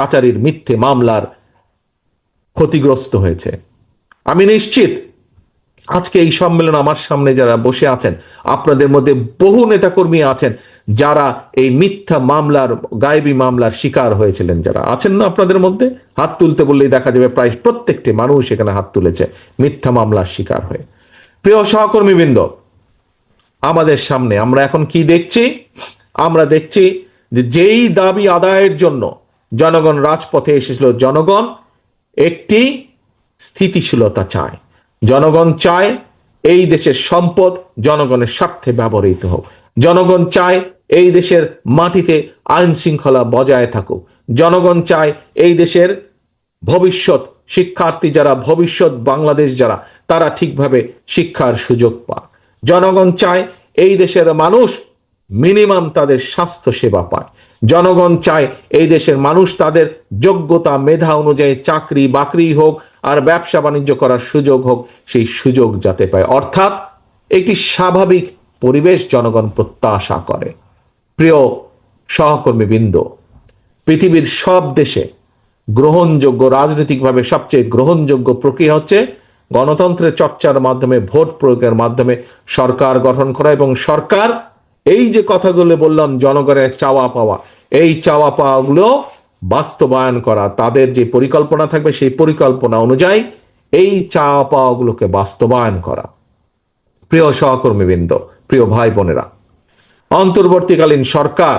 কাচারির মিথ্যে মামলার ক্ষতিগ্রস্ত হয়েছে। আমি নিশ্চিত আজকে এই সম্মেলন আমার সামনে যারা বসে আছেন, আপনাদের মধ্যে বহু নেতাকর্মী আছেন যারা এই মিথ্যা মামলার, গায়েবী মামলার শিকার হয়েছিলেন যারা। আছেন না আপনাদের মধ্যে? হাত তুলতে বললেই দেখা যাবে প্রায় প্রত্যেকটি মানুষ এখানে হাত তুলেছে মিথ্যা মামলার শিকার হয়ে। প্রিয় সহকর্মীবৃন্দ, আমাদের সামনে আমরা এখন কি দেখছি? আমরা দেখছি যে যেই দাবি আদায়ের জন্য জনগণ রাজপথে এসেছিল, জনগণ একটি স্থিতিশীলতা চায়। জনগণ চায় এই দেশের সম্পদ জনগণের স্বার্থে ব্যবহৃত হোক। জনগণ চায় এই দেশের মাটিতে আইন শৃঙ্খলা বজায় থাকুক। জনগণ চায় এই দেশের ভবিষ্যৎ, শিক্ষার্থী যারা, ভবিষ্যৎ বাংলাদেশ যারা, তারা ঠিকভাবে শিক্ষার সুযোগ পাক। জনগণ চায় এই দেশের মানুষ মিনিমাম তাদের স্বাস্থ্য সেবা পায়। জনগণ চায় এই দেশের মানুষ তাদের যোগ্যতা, মেধা অনুযায়ী চাকরি, বাকরি হোক আর ব্যবসা বাণিজ্য করার সুযোগ হোক, সেই সুযোগ যাতে পায়। অর্থাৎ একটি স্বাভাবিক পরিবেশ জনগণ প্রত্যাশা করে। প্রিয় সহকর্মীবৃন্দ, পৃথিবীর সব দেশে গ্রহণযোগ্য, রাজনৈতিকভাবে সবচেয়ে গ্রহণযোগ্য প্রক্রিয়া হচ্ছে গণতন্ত্রের চর্চার মাধ্যমে, ভোট প্রয়োগের মাধ্যমে সরকার গঠন করা এবং সরকার এই যে কথাগুলো বললাম, জনগণের চাওয়া পাওয়া, এই চাওয়া পাওয়াগুলো বাস্তবায়ন করা, তাদের যে পরিকল্পনা থাকবে সেই পরিকল্পনা অনুযায়ী এই চাওয়া পাওয়াগুলোকে বাস্তবায়ন করা। প্রিয় সহকর্মীবৃন্দ, প্রিয় ভাই বোনেরা, অন্তর্বর্তীকালীন সরকার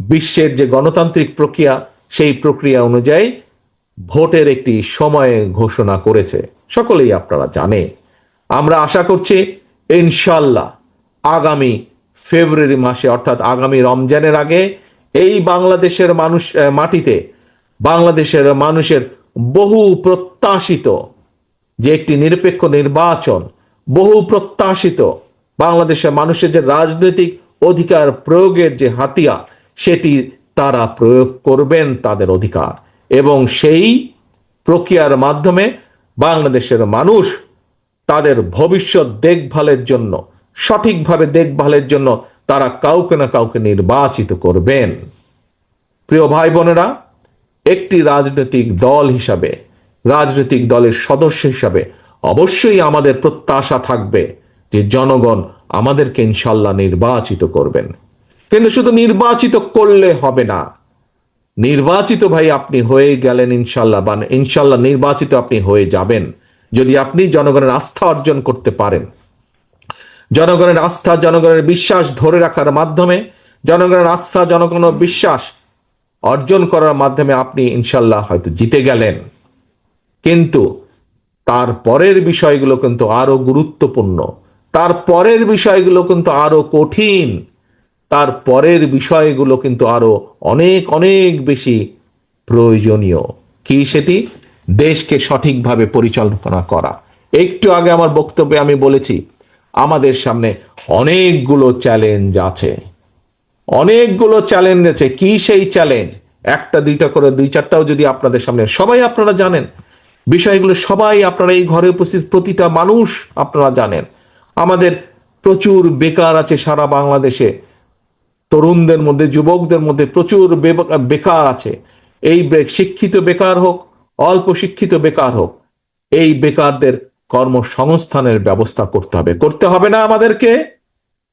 বিশ্বের যে গণতান্ত্রিক প্রক্রিয়া, সেই প্রক্রিয়া অনুযায়ী ভোটের একটি সময় ঘোষণা করেছে। সকলেই আপনারা জানে আমরা আশা করছি, ইনশাল্লাহ আগামী ফেব্রুয়ারি মাসে, অর্থাৎ আগামী রমজানের আগে, এই বাংলাদেশের মানুষ মাটিতে, বাংলাদেশের মানুষের বহু প্রত্যাশিত যে একটি নিরপেক্ষ নির্বাচন, বহু প্রত্যাশিত বাংলাদেশের মানুষের যে রাজনৈতিক অধিকার প্রয়োগের যে হাতিয়ার, সেটি তারা প্রয়োগ করবেন তাদের অধিকার। এবং সেই প্রক্রিয়ার মাধ্যমে বাংলাদেশের মানুষ তাদের ভবিষ্যৎ দেখভালের জন্য সঠিকভাবে দেখভালের জন্য তারা কাউকে না কাউকে নির্বাচিত করবেন। প্রিয় ভাই বোনেরা, একটি রাজনৈতিক দল হিসাবে, রাজনৈতিক দলের সদস্য হিসাবে অবশ্যই আমাদের প্রত্যাশা থাকবে যে জনগণ আমাদেরকে ইনশাল্লাহ নির্বাচিত করবেন। কিন্তু শুধু নির্বাচিত করলে হবে না, নির্বাচিত ভাই আপনি হয়ে গেলেন ইনশাল্লাহ বা ইনশাল্লাহ নির্বাচিত আপনি হয়ে যাবেন। যদি আপনি জনগণের আস্থা অর্জন করতে পারেন জনগণের আস্থা, জনগণের বিশ্বাস ধরে রাখার মাধ্যমে, জনগণের আস্থা, জনগণের বিশ্বাস অর্জন করার মাধ্যমে আপনি ইনশাল্লাহ হয়তো জিতে গেলেন। কিন্তু তার পরের বিষয়গুলো কিন্তু আরও গুরুত্বপূর্ণ। তার পরের বিষয়গুলো কিন্তু আরও কঠিন। তার পরের বিষয়গুলো কিন্তু আরও অনেক অনেক বেশি প্রয়োজনীয়। কি সেটি? দেশকে সঠিকভাবে পরিচালনা করা। একটু আগে আমার বক্তব্যে আমি বলেছি আমাদের সামনে অনেকগুলো চ্যালেঞ্জ আছে। অনেকগুলো চ্যালেঞ্জ আছে। কি সেই চ্যালেঞ্জ একটা, দুইটা করে, দুই চারটাও যদি আপনাদের সামনে। সবাই আপনারা জানেন। বিষয়গুলো সবাই আপনারা এই ঘরে উপস্থিত। প্রতিটা মানুষ আপনারা জানেন। আমাদের প্রচুর বেকার আছে সারা বাংলাদেশে। তরুণদের মধ্যে, যুবকদের মধ্যে প্রচুর বেকার আছে। এই শিক্ষিত বেকার হোক, অল্প শিক্ষিত বেকার হোক, এই বেকারদের কর্মসংস্থানের ব্যবস্থা করতে হবে। করতে হবে না আমাদেরকে?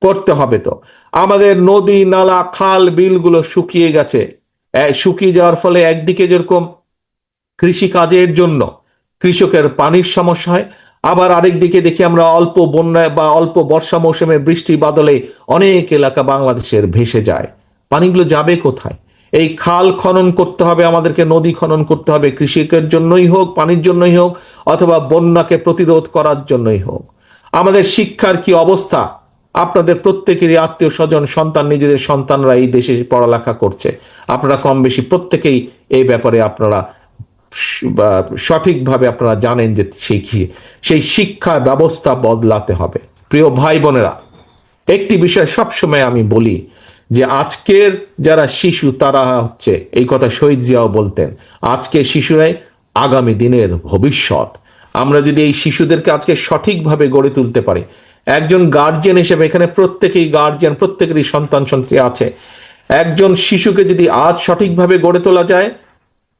করতে হবে তো। আমাদের নদী, নালা, খাল, বিলগুলো শুকিয়ে গেছে। শুকিয়ে যাওয়ার ফলে একদিকে যেরকম কৃষি কাজের জন্য কৃষকের পানির সমস্যা হয়, আবার আরেক দিকে দেখি আমরা অল্প বন্যায় বা অল্প বর্ষা মৌসুমে বৃষ্টি, বাদলে অনেক এলাকা বাংলাদেশের ভেসে যায়। পানিগুলো যাবে কোথায়? এই খাল খনন করতে হবে, আমাদেরকে নদী খনন করতে হবে, কৃষিকের জন্যই হোক, পানির জন্যই হোক, অথবা বন্যাকে প্রতিরোধ করার জন্যই হোক। আমাদের শিক্ষার কি অবস্থা? আপনাদের প্রত্যেকেরই আত্মীয় স্বজন, সন্তান, নিজেদের সন্তানরা এই দেশে পড়ালেখা করছে। আপনারা কম বেশি প্রত্যেকেই এই ব্যাপারে আপনারা সঠিকভাবে আপনারা জানেন যে সেই সেই শিক্ষা ব্যবস্থা বদলাতে হবে। প্রিয় ভাই বোনেরা, একটি বিষয় সবসময় আমি বলি যে আজকের যারা শিশু, তারা হচ্ছে এই কথা শহীদ জিয়াও বলতেন আজকে শিশুরাই আগামী দিনের ভবিষ্যৎ। আমরা যদি এই শিশুদেরকে আজকে সঠিকভাবে গড়ে তুলতে পারি, একজন গার্জিয়ান হিসেবে এখানে প্রত্যেকেই গার্জিয়ান প্রত্যেকেরই সন্তান সন্তান আছে। একজন শিশুকে যদি আজ সঠিকভাবে গড়ে তোলা যায়,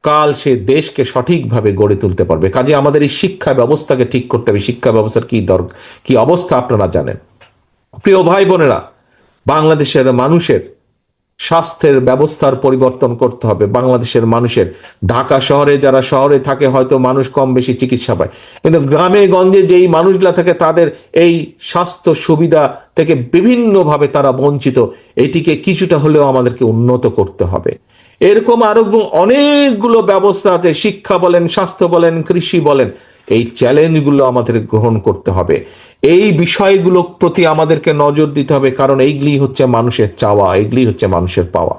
কাল সে দেশকে সঠিকভাবে গড়ে তুলতে পারবে। কাজে আমাদের এই শিক্ষা ব্যবস্থাকে ঠিক করতে হবে। শিক্ষা ব্যবস্থার কি দর, কি অবস্থা আপনারা জানেন। প্রিয় ভাই বোনেরা বাংলাদেশের মানুষের স্বাস্থ্যের ব্যবস্থার পরিবর্তন করতে হবে। বাংলাদেশের মানুষের, ঢাকা শহরে যারা শহরে থাকে, হয়তো মানুষ কম বেশি চিকিৎসা পায়। কিন্তু গ্রামে গঞ্জে যেই মানুষগুলা থাকে, তাদের এই স্বাস্থ্য সুবিধা থেকে বিভিন্নভাবে তারা বঞ্চিত। এটিকে কিছুটা হলেও আমাদেরকে উন্নত করতে হবে। এরকম আরও অনেকগুলো ব্যবস্থা আছে। শিক্ষা বলেন, স্বাস্থ্য বলেন, কৃষি বলেন। এই চ্যালেঞ্জগুলো আমাদের গ্রহণ করতে হবে। এই বিষয়গুলো প্রতি আমাদেরকে নজর দিতে হবে, কারণ এইগুলি হচ্ছে মানুষের চাওয়া, এইগুলি হচ্ছে মানুষের পাওয়া।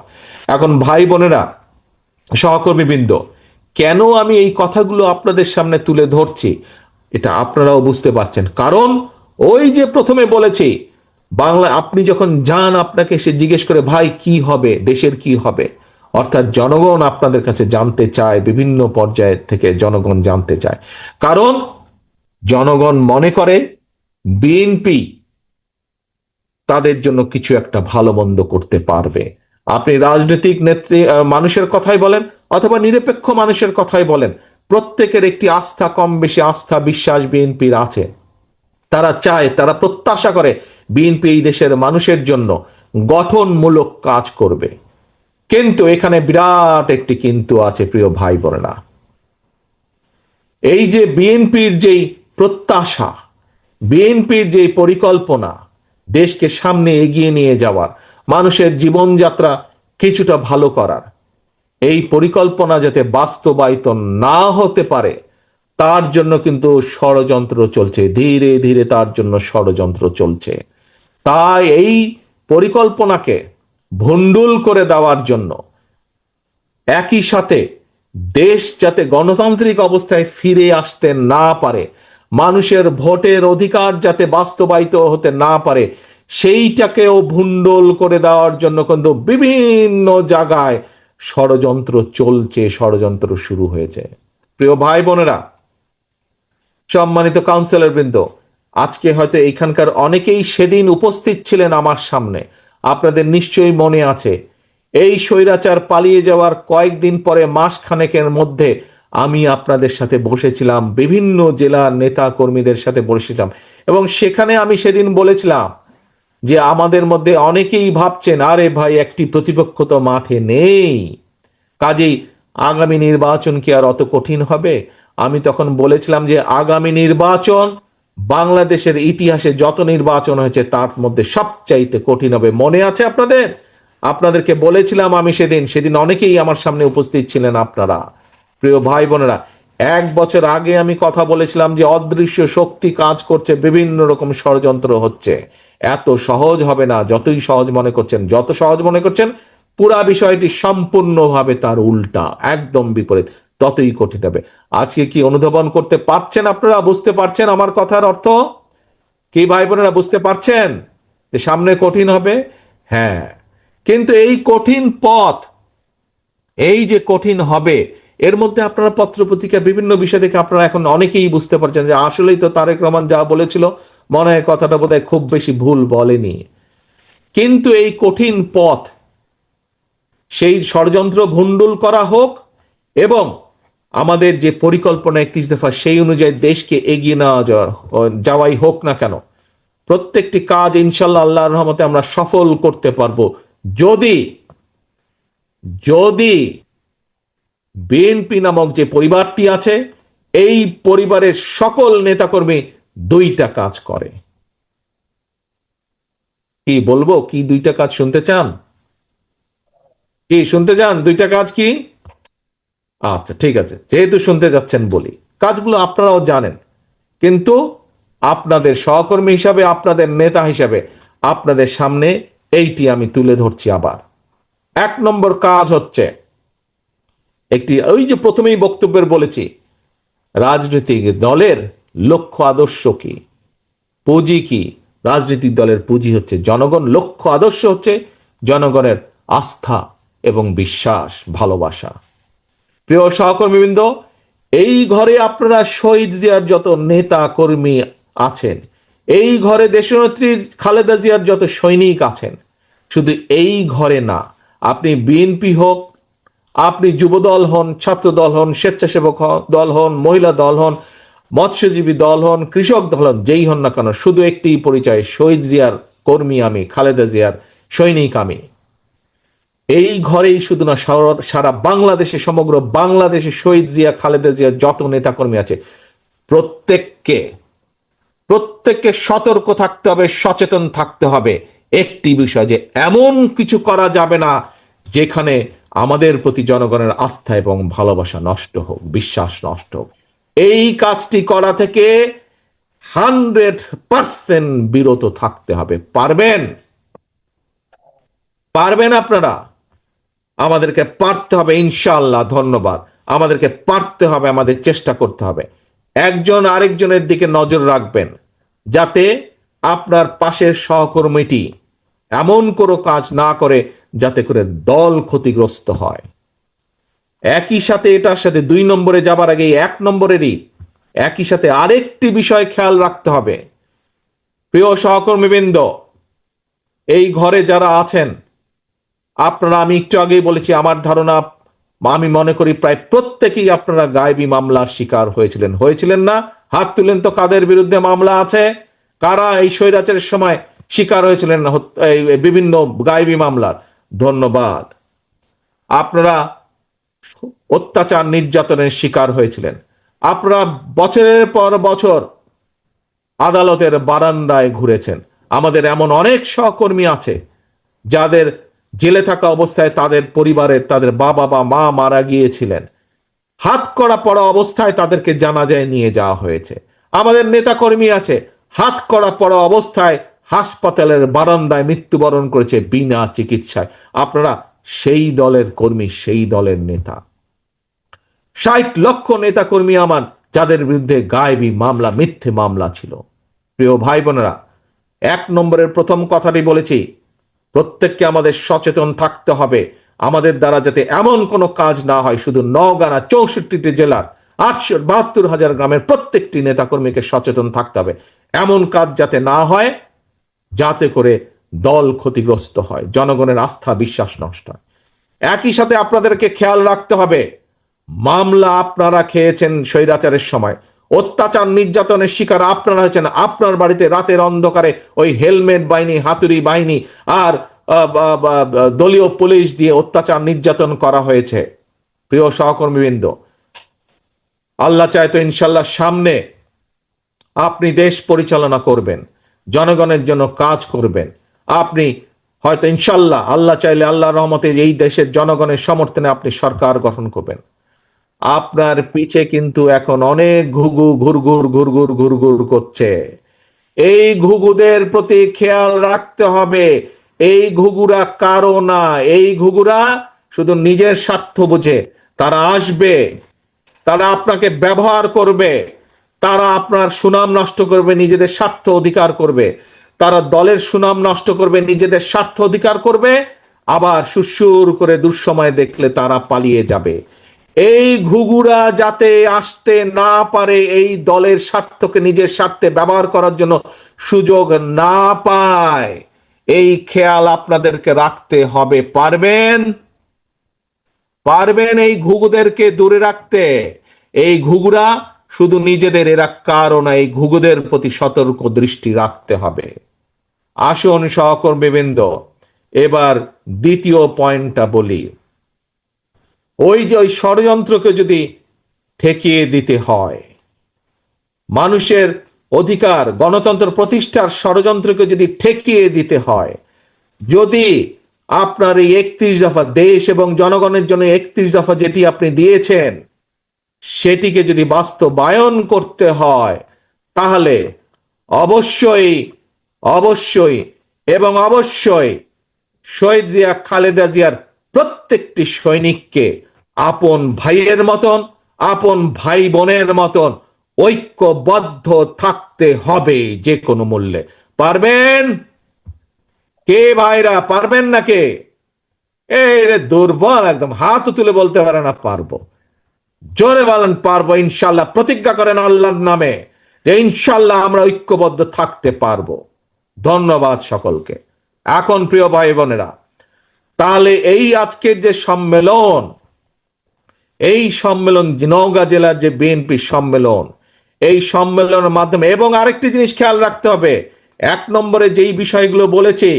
এখন ভাই বোনেরা, সহকর্মীবৃন্দ, কেন আমি এই কথাগুলো আপনাদের সামনে তুলে ধরছি? এটা আপনারাও বুঝতে পারছেন। কারণ ওই যে প্রথমে বলেছি, বাংলা আপনি যখন যান, আপনাকে সে জিজ্ঞেস করে, ভাই, কি হবে? দেশের কি হবে? অর্থাৎ জনগণ আপনাদের কাছে জানতে চায়, বিভিন্ন পর্যায়ে থেকে জনগণ জানতে চায়। কারণ জনগণ মনে করে বিএনপি তাদের জন্য কিছু একটা ভালো মন্দ করতে পারবে। আপনি রাজনৈতিক নেত্রী মানুষের কথাই বলেন অথবা নিরপেক্ষ মানুষের কথাই বলেন, প্রত্যেকের একটি আস্থা কম বেশি আস্থা বিশ্বাস বিএনপির আছে। তারা চায়, তারা প্রত্যাশা করে বিএনপি এই দেশের মানুষের জন্য গঠনমূলক কাজ করবে। কিন্তু এখানে বিরাট একটি কিন্তু আছে, প্রিয় ভাই বোনেরা। এই যে বিএনপির যেই প্রত্যাশা, বিএনপির যে পরিকল্পনা, দেশকে সামনে এগিয়ে নিয়ে যাওয়ার, মানুষের জীবনযাত্রা কিছুটা ভালো করার, এই পরিকল্পনা যাতে বাস্তবায়িত না হতে পারে, তার জন্য কিন্তু ষড়যন্ত্র চলছে, ধীরে ধীরে তার জন্য ষড়যন্ত্র চলছে। তাই এই পরিকল্পনাকে ভণ্ডুল করে দেওয়ার জন্য। একই সাথে দেশ যাতে গণতান্ত্রিক অবস্থায় ফিরে আসতে না পারে, মানুষের ভোটের অধিকার যাতে বাস্তবায়িত হতে না পারে, সেইটাকেও ভুন্ডল করে দেওয়ার জন্য কিন্তু বিভিন্ন জায়গায় ষড়যন্ত্র চলছে, ষড়যন্ত্র শুরু হয়েছে। প্রিয় ভাই বোনেরা, সম্মানিত কাউন্সিলর বৃন্দ, আজকে হয়তো এইখানকার অনেকেই সেদিন উপস্থিত ছিলেন আমার সামনে। আপনাদের নিশ্চয়ই মনে আছে। এই স্বৈরাচার পালিয়ে যাওয়ার কয়েকদিন পরে মাস খানেকের মধ্যে আমি আপনাদের সাথে বসেছিলাম, বিভিন্ন জেলার নেতা কর্মীদের সাথে বসেছিলাম এবং সেখানে আমি সেদিন বলেছিলাম যে আমাদের মধ্যে অনেকেই ভাবছেন, আরে ভাই, একটি প্রতিপক্ষ তো মাঠে নেই। কাজেই আগামী নির্বাচন কি আর অত কঠিন হবে? আমি তখন বলেছিলাম যে, আগামী নির্বাচন বাংলাদেশের ইতিহাসে যত নির্বাচন হয়েছে, তার মধ্যে সবচাইতে কঠিন হবে। মনে আছে আপনাদের? আপনাদেরকে বলেছিলাম আমি সেদিন সেদিন অনেকেই আমার সামনে উপস্থিত ছিলেন আপনারা। প্রিয় ভাই বোনেরা, এক বছর আগে আমি কথা বলেছিলাম যে অদৃশ্য শক্তি কাজ করছে, বিভিন্ন রকম ষড়যন্ত্র হচ্ছে। এত সহজ হবে না, যতই সহজ মনে করছেন, যত সহজ মনে করছেন, পুরা বিষয়টি সম্পূর্ণভাবে তার উল্টা, একদম বিপরীত। ততই কঠিন হবে। আজকে কি অনুধাবন করতে পারছেন আপনারা? বুঝতে পারছেন আমার কথার অর্থ? কি ভাই বোনেরা, বুঝতে পারছেন যে সামনে কঠিন হবে? হ্যাঁ। কিন্তু এই কঠিন পথ, এই যে কঠিন হবে, এর মধ্যে আপনারা পত্রপত্রিকা বিভিন্ন বিষয় থেকে আপনারা এখন অনেকেই বুঝতে পারছেন যে আসলেই তো তারেক রহমান যা বলেছিল, মনে হয় কথাটা বোধহয় খুব বেশি ভুল বলেনি। কিন্তু এই কঠিন পথ, সেই ষড়যন্ত্র ভণ্ডুল করা হোক এবং আমাদের যে পরিকল্পনা একত্রিশ দফা, সেই অনুযায়ী দেশকে এগিয়ে নেওয়া যাওয়া- যাওয়াই হোক না কেন, প্রত্যেকটি কাজ ইনশাল্লাহ আল্লাহর রহমতে আমরা সফল করতে পারব। যদি যদি বিএনপি নামক যে পরিবারটি আছে, এই পরিবারের সকল নেতাকর্মী দুইটা কাজ করে। কি বলব? কি দুইটা কাজ শুনতে চান? কি শুনতে চান? দুইটা কাজ কি? আচ্ছা ঠিক আছে। যেহেতু শুনতে যাচ্ছেন বলি, কাজগুলো আপনারাও জানেন। কিন্তু আপনাদের সহকর্মী হিসাবে, আপনাদের নেতা হিসাবে, আপনাদের সামনে এইটি আমি তুলে ধরছি আবার। এক নম্বর কাজ হচ্ছে, একটি ওই যে প্রথমেই বক্তব্যের বলেছি, রাজনৈতিক দলের লক্ষ্য আদর্শ কি? পুঁজি কি? রাজনৈতিক দলের পুঁজি হচ্ছে জনগণ, লক্ষ্য আদর্শ হচ্ছে জনগণের আস্থা এবং বিশ্বাস, ভালোবাসা। প্রিয় সহকর্মীবৃন্দ, এই ঘরে আপনারা শহীদ জিয়ার যত নেতা কর্মী আছেন, এই ঘরে দেশনেত্রী খালেদা জিয়ার যত সৈনিক আছেন, শুধু এই ঘরে না, আপনি বিএনপি হোক, আপনি যুব দল হন ছাত্র দল হন, স্বেচ্ছাসেবক দল হন, মহিলা দল হন, মৎস্যজীবী দল হন, কৃষক দল হন, যেই হন না কেন, শুধু একটি পরিচয়, শহীদ জিয়ার কর্মী আমি, খালেদা জিয়ার সৈনিক আমি। এই ঘরেই শুধু না, সারা- বাংলাদেশে, সমগ্র বাংলাদেশে শহীদ জিয়া, খালেদা জিয়া যত নেতাকর্মী আছে, প্রত্যেককে প্রত্যেককে সতর্ক থাকতে হবে, সচেতন থাকতে হবে। একটি বিষয় যে, এমন কিছু করা যাবে না যেখানে আমাদের প্রতি জনগণের আস্থা এবং ভালোবাসা নষ্ট হোক, বিশ্বাস নষ্ট হোক। এই কাজটি করা থেকে হান্ড্রেড পার্সেন্ট বিরত থাকতে হবে। পারবেন? পারবেন আপনারা? আমাদেরকে পারতে হবে ইনশাল্লাহ ধন্যবাদ। আমাদেরকে পারতে হবে, আমাদের চেষ্টা করতে হবে। একজন আরেকজনের দিকে নজর রাখবেন, যাতে আপনার পাশের সহকর্মীটি এমন কোনো কাজ না করে যাতে করে দল ক্ষতিগ্রস্ত হয়। একই সাথে এটার সাথে দুই নম্বরে যাবার আগে এক নম্বরেরই একই সাথে আরেকটি বিষয় খেয়াল রাখতে হবে। প্রিয় সহকর্মীবৃন্দ, এই ঘরে যারা আছেন আপনারা, আমি একটু আগেই বলেছি, আমার ধারণা, আমি মনে করি প্রায় প্রত্যেকেই আপনারা গায়েবী মামলার শিকার হয়েছিলেন। হয়েছিলেন না? হাত তুলেন তো কাদের বিরুদ্ধে মামলা আছে? কারা এই স্বৈরাচারের সময় শিকার হয়েছিলেন? বিভিন্ন গায়েবী মামলার। ধন্যবাদ। আপনারা অত্যাচার নির্যাতনের শিকার হয়েছিলেন। আপনারা বছরের পর বছর আদালতের বারান্দায় ঘুরেছেন। আমাদের এমন অনেক সহকর্মী আছে, যাদের জেলে থাকা অবস্থায় তাদের পরিবারের তাদের বাবা বা মা মারা গিয়েছিলেন। হাত করা পড়া অবস্থায় তাদেরকে জানাজায় নিয়ে যাওয়া হয়েছে। আমাদের নেতাকর্মী আছে, হাত করা পড়া অবস্থায় হাসপাতালের বারান্দায় মৃত্যুবরণ করেছে বিনা চিকিৎসায়। আপনারা সেই দলের কর্মী, সেই দলের নেতা। ষাট লক্ষ নেতাকর্মী আমার, যাদের বিরুদ্ধে গায়েবী মামলা, মিথ্যে মামলা ছিল। প্রিয় ভাই বোনেরা, এক নম্বরের প্রথম কথাটি বলেছি প্রত্যেককে আমাদের সচেতন থাকতে হবে। আমাদের দ্বারা যাতে এমন কোনো কাজ না হয়, শুধু নওগাঁ চৌষট্টিটি জেলার আটশো বাহাত্তর হাজার গ্রামের প্রত্যেকটি নেতাকর্মীকে সচেতন থাকতে হবে। এমন কাজ যাতে না হয়, যাতে করে দল ক্ষতিগ্রস্ত হয়, জনগণের আস্থা, বিশ্বাস নষ্ট হয়। একই সাথে আপনাদেরকে খেয়াল রাখতে হবে, মামলা আপনারা খেয়েছেন স্বৈরাচারের সময়। অত্যাচার, নির্যাতনের শিকার আপনারা হয়েছেন। আপনার বাড়িতে রাতের অন্ধকারে ওই হেলমেট বাহিনী, হাতুড়ি বাহিনী আর দলীয় পুলিশ দিয়ে অত্যাচার, নির্যাতন করা হয়েছে। প্রিয় সহকর্মীবৃন্দ, আল্লাহ চায় তো ইনশাল্লাহ সামনে আপনি দেশ পরিচালনা করবেন, জনগণের জন্য কাজ করবেন। আপনি হয়তো ইনশাল্লাহ আল্লাহ চাইলে আল্লাহ রহমতে এই দেশের জনগণের সমর্থনে আপনি সরকার গঠন করবেন। আপনার পিছে কিন্তু এখন অনেক ঘুঘু ঘুরঘুর ঘুরঘুর ঘুরঘুর করছে। এই ঘুঘুদের প্রতি খেয়াল রাখতে হবে। এই ঘুঘুরা কারও না। এই ঘুঘুরা শুধু নিজের স্বার্থ বুঝে। তারা আসবে। তারা আপনাকে ব্যবহার করবে। তারা আপনার সুনাম নষ্ট করবে, নিজেদের স্বার্থ অধিকার করবে। তারা দলের সুনাম নষ্ট করবে, নিজেদের স্বার্থ অধিকার করবে। আবার সুসুর করে দুঃসময় দেখলে তারা পালিয়ে যাবে। এই ঘুঘুরা যাতে আসতে না পারে, এই দলের স্বার্থকে নিজের স্বার্থে ব্যবহার করার জন্য সুযোগ না পায়। এই খেয়াল আপনাদেরকে রাখতে হবে। পারবেন? পারবেন এই ঘুঘুদেরকে দূরে রাখতে। এই ঘুঘুরা শুধু নিজেদের, এরা কারণ এই ঘুঘুদের প্রতি সতর্ক দৃষ্টি রাখতে হবে। আসুন সহকর্মীবৃন্দ, এবার দ্বিতীয় পয়েন্টটা বলি। ওই যে ওই ষড়যন্ত্রকে যদি ঠেকিয়ে দিতে হয়, মানুষের অধিকার, গণতন্ত্র প্রতিষ্ঠার ষড়যন্ত্রকে যদি ঠেকিয়ে দিতে হয়, যদি আপনার এই একত্রিশ দফা দেশ এবং জনগণের জন্য একত্রিশ দফা যেটি আপনি দিয়েছেন, সেটিকে যদি বাস্তবায়ন করতে হয়, তাহলে অবশ্যই অবশ্যই এবং অবশ্যই শহীদ জিয়া, খালেদা জিয়ার প্রত্যেকটি সৈনিককে আপন ভাইয়ের মতন, আপন ভাই বোনের মতন ঐক্যবদ্ধ থাকতে হবে যে কোনো মূল্যে। পারবেন? কে ভাইরা, পারবেন না কে? এই রে দুর্বল, একদম হাত তুলে বলতে পারে না, পারব। জোরে বলেন, পারব, ইনশাল্লাহ। প্রতিজ্ঞা করেন আল্লাহর নামে যে ইনশাল্লাহ আমরা ঐক্যবদ্ধ থাকতে পারব। ধন্যবাদ সকলকে। এখন প্রিয় ভাই বোনেরা, তাহলে এই আজকের যে সম্মেলন এই সম্মেলন, নওগাঁ জেলার যে বিএনপি সম্মেলন, এই সম্মেলনের মাধ্যমে এবং আরেকটি জিনিস খেয়াল রাখতে হবে। এক নম্বরে যেই বিষয়গুলো বলেছি,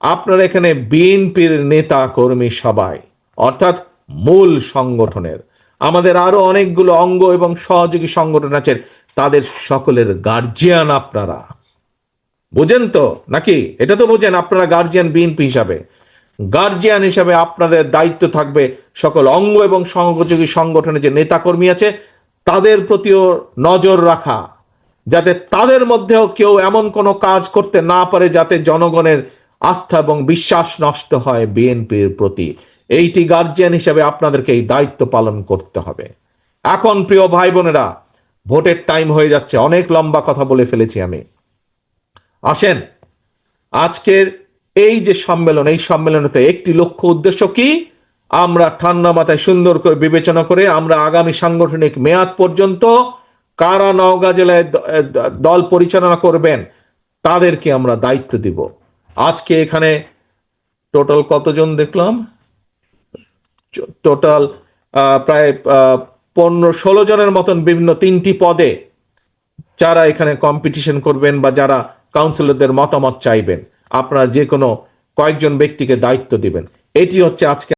আপনার এখানে বিএনপির নেতা কর্মী সবাই, অর্থাৎ মূল সংগঠনের। আমাদের আরও অনেকগুলো অঙ্গ এবং সহযোগী সংগঠন আছে, তাদের সকলের গার্জিয়ান আপনারা। বুঝেন তো? নাকি? এটা তো বোঝেন, আপনারা গার্জিয়ান বিএনপি হিসাবে। গার্জিয়ান হিসাবে আপনাদের দায়িত্ব থাকবে সকল অঙ্গ এবং সহযোগী সংগঠনের যে নেতাকর্মী আছে, তাদের প্রতিও নজর রাখা। যাতে তাদের মধ্যেও কেউ এমন কোনো কাজ করতে না পারে যাতে জনগণের আস্থা এবং বিশ্বাস নষ্ট হয় বিএনপির প্রতি। এইটি গার্জিয়ান হিসাবে আপনাদেরকে এই দায়িত্ব পালন করতে হবে। এখন প্রিয় ভাই বোনেরা, ভোটের টাইম হয়ে যাচ্ছে, অনেক লম্বা কথা বলে ফেলেছি আমি। আসেন, আজকের এই যে সম্মেলন, এই সম্মেলনেতে একটি লক্ষ্য উদ্দেশ্য কি? আমরা ঠান্ডা মাথায় সুন্দর করে বিবেচনা করে আমরা আগামী সাংগঠনিক মেয়াদ পর্যন্ত কারা নওগাঁ জেলায় দল পরিচালনা করবেন, তাদেরকে আমরা দায়িত্ব দিব। আজকে এখানে টোটাল কতজন দেখলাম? টোটাল প্রায় পনেরো ষোলো জনের মতন বিভিন্ন তিনটি পদে যারা এখানে কম্পিটিশন করবেন বা যারা কাউন্সিলরদের মতামত চাইবেন। আপনারা যে কোনো কয়েকজন ব্যক্তিকে দায়িত্ব দিবেন। এটি হচ্ছে আজকে